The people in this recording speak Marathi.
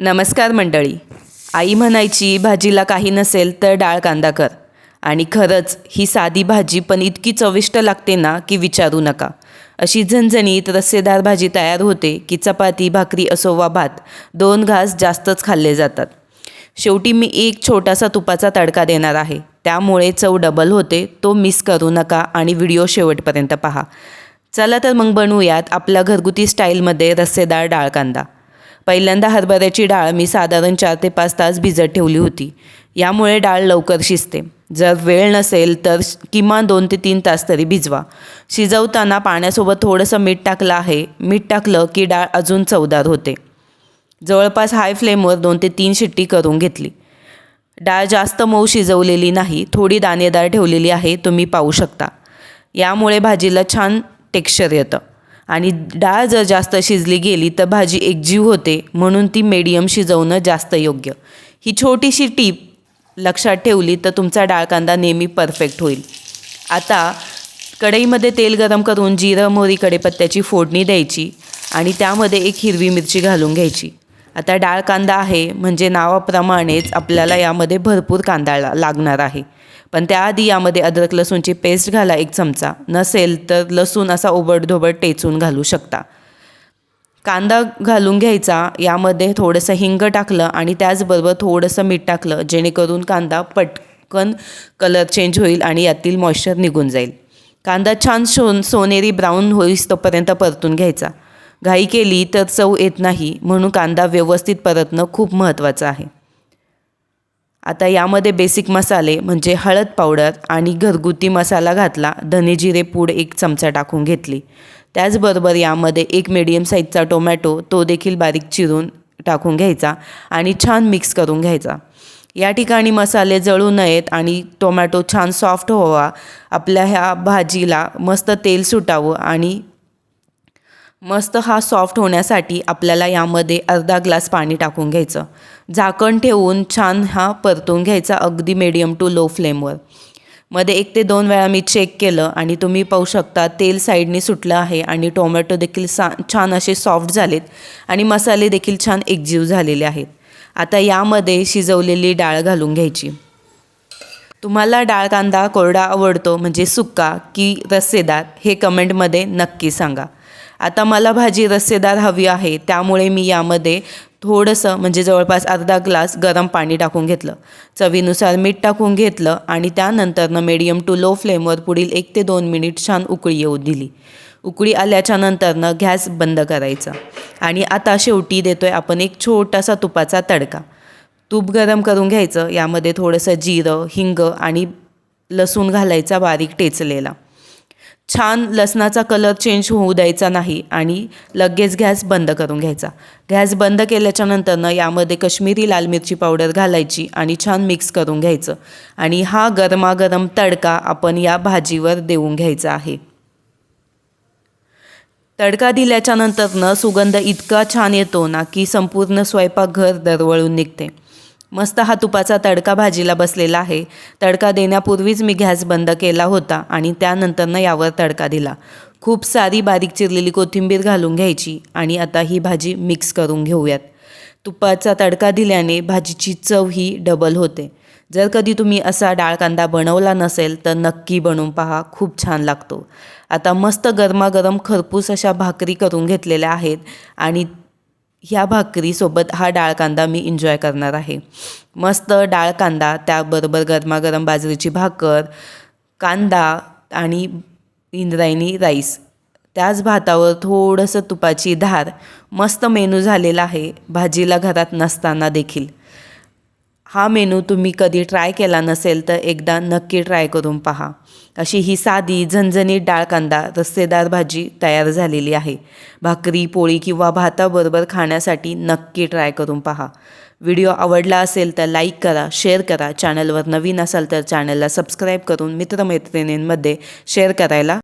नमस्कार मंडळी. आई म्हणायची भाजीला काही नसेल तर डाळ कांदा कर. आणि खरंच ही साधी भाजी पण इतकी चविष्ट लागते ना की विचारू नका. अशी झणझणीत रस्सेदार भाजी तयार होते की चपाती भाकरी असो वा भात दोन घास जास्तच खाल्ले जातात. शेवटी मी एक छोटासा तुपाचा तडका देणार आहे. त्यामुळे चव डबल होते. तो मिस करू नका आणि व्हिडिओ शेवटपर्यंत पहा. चला तर मग बनवूयात आपल्या घरगुती स्टाईलमध्ये रस्सेदार डाळ कांदा. पहिल्यांदा हरभऱ्याची डाळ मी साधारण चार ते पाच तास भिजत ठेवली होती. यामुळे डाळ लवकर शिजते. जर वेळ नसेल तर किमान दोन ते तीन तास तरी भिजवा. शिजवताना पाण्यासोबत थोडंसं मीठ टाकलं आहे. मीठ टाकलं की डाळ अजून चवदार होते. जवळपास हाय फ्लेमवर दोन ते तीन शिट्टी करून घेतली. डाळ जास्त मऊ शिजवलेली नाही. थोडी दाणेदार ठेवलेली आहे. तुम्ही पाहू शकता. यामुळे भाजीला छान टेक्स्चर येतं. आणि डाळ जर जास्त शिजली गेली तर भाजी एकजीव होते म्हणून ती मीडियम शिजवणं जास्त योग्य. ही छोटीशी टीप लक्षात ठेवली तर तुमचा डाळ कांदा नेहमी परफेक्ट होईल. आता कढईमध्ये तेल गरम करून जिरं मोहरी कढीपत्त्याची फोडणी द्यायची आणि त्यामध्ये एक हिरवी मिरची घालून घ्यायची. आता डाळ कांदा आहे म्हणजे नावाप्रमाणेच आपल्याला यामध्ये भरपूर कांदा ला- लागणार आहे. पण त्याआधी यामध्ये अद्रक लसूणची पेस्ट घाला एक चमचा. नसेल तर लसूण असा ओबडधोबड टेचून घालू शकता. कांदा घालून घ्यायचा यामध्ये थोडंसं हिंग टाकलं आणि त्याचबरोबर थोडंसं मीठ टाकलं जेणेकरून कांदा पटकन कलर चेंज होईल आणि यातील मॉइश्चर निघून जाईल. कांदा छान सोन सोनेरी ब्राऊन होईस तोपर्यंत परतून घ्यायचा. घाई केली तर चव येत नाही म्हणून कांदा व्यवस्थित परतणं खूप महत्त्वाचं आहे. आता यामध्ये बेसिक मसाले म्हणजे हळद पावडर आणि घरगुती मसाला घातला धने जिरे पूड एक चमचा टाकून घेतली. त्याचबरोबर यामध्ये एक मिडियम साईजचा टोमॅटो तो देखील बारीक चिरून टाकून घ्यायचा आणि छान मिक्स करून घ्यायचा. या ठिकाणी मसाले जळू नयेत आणि टोमॅटो छान सॉफ्ट व्हावा आपल्या ह्या भाजीला मस्त तेल सुटावं आणि मस्त हा सॉफ्ट होण्यासाठी आपल्याला यामध्ये अर्धा ग्लास पाणी टाकून घ्यायचं. झाकण ठेवून छान हा परतून घ्यायचा अगदी मिडियम टू लो फ्लेमवर मध्ये एक ते दोन वेळा मी चेक केलं आणि तुम्ही पाहू शकता तेल साईडनी सुटलं आहे आणि टोमॅटो देखील सा छान असे सॉफ्ट झालेत आणि मसाले देखील छान एकजीव झालेले आहेत. आता यामध्ये शिजवलेली डाळ घालून घ्यायची. तुम्हाला डाळ कांदा कोरडा आवडतो म्हणजे सुक्का की रस्सेदार हे कमेंटमध्ये नक्की सांगा. आता मला भाजी रस्सेदार हवी आहे त्यामुळे मी यामध्ये थोडंसं म्हणजे जवळपास अर्धा ग्लास गरम पाणी टाकून घेतलं. चवीनुसार मीठ टाकून घेतलं आणि त्यानंतरनं मीडियम टू लो फ्लेमवर पुढील एक ते दोन मिनिट छान उकळी येऊ दिली. उकळी आल्याच्या नंतरनं गॅस बंद करायचा. आणि आता शेवटी देतो आहे आपण एक छोटासा तुपाचा तडका. तूप गरम करून घ्यायचं यामध्ये थोडंसं जिरं हिंग आणि लसूण घालायचा बारीक टेचलेला. छान लसणाचा कलर चेंज होऊ द्यायचा नाही आणि लगेच गॅस बंद करून घ्यायचा. गॅस बंद केल्याच्यानंतरनं यामध्ये कश्मीरी लाल मिरची पावडर घालायची आणि छान मिक्स करून घ्यायचं. आणि हा गरमागरम तडका आपण या भाजीवर देऊन घ्यायचा आहे. तडका दिल्याच्यानंतरनं सुगंध इतका छान येतो ना की संपूर्ण स्वयंपाकघर दरवळून निघते. मस्त हा तुपाचा तडका भाजीला बसलेला आहे. तडका देण्यापूर्वीच मी गॅस बंद केला होता आणि त्यानंतरनं यावर तडका दिला. खूप सारी बारीक चिरलेली कोथिंबीर घालून घ्यायची आणि आता ही भाजी मिक्स करून घेऊयात. तुपाचा तडका दिल्याने भाजीची चव ही डबल होते. जर कधी तुम्ही असा डाळ कांदा बनवला नसेल तर नक्की बनवून पहा खूप छान लागतो. आता मस्त गरमागरम खरपूस अशा भाकरी करून घेतलेल्या आहेत आणि ह्या भाकरीसोबत हा डाळ कांदा मी एन्जॉय करणार आहे. मस्त डाळ कांदा त्याबरोबर गरमागरम बाजरीची भाकर कांदा आणि इंद्रायणी राईस. त्याच भातावर थोडंसं तुपाची धार. मस्त मेनू झालेला आहे. भाजीला घरात नसताना देखील. हा मेनू तुम्ही कधी ट्राय केला नसेल तर एकदा नक्की ट्राय करून पहा. अशी ही साधी झणझणीत डाळ कांदा रस्सेदार भाजी तयार झालेली आहे. भाकरी पोळी किंवा भाताबरोबर खाण्यासाठी नक्की ट्राय करून पहा. व्हिडिओ आवडला असेल तर लाईक करा शेअर करा. चॅनलवर नवीन असाल तर चॅनलला सबस्क्राईब करून मित्रमैत्रिणींमध्ये शेअर करायला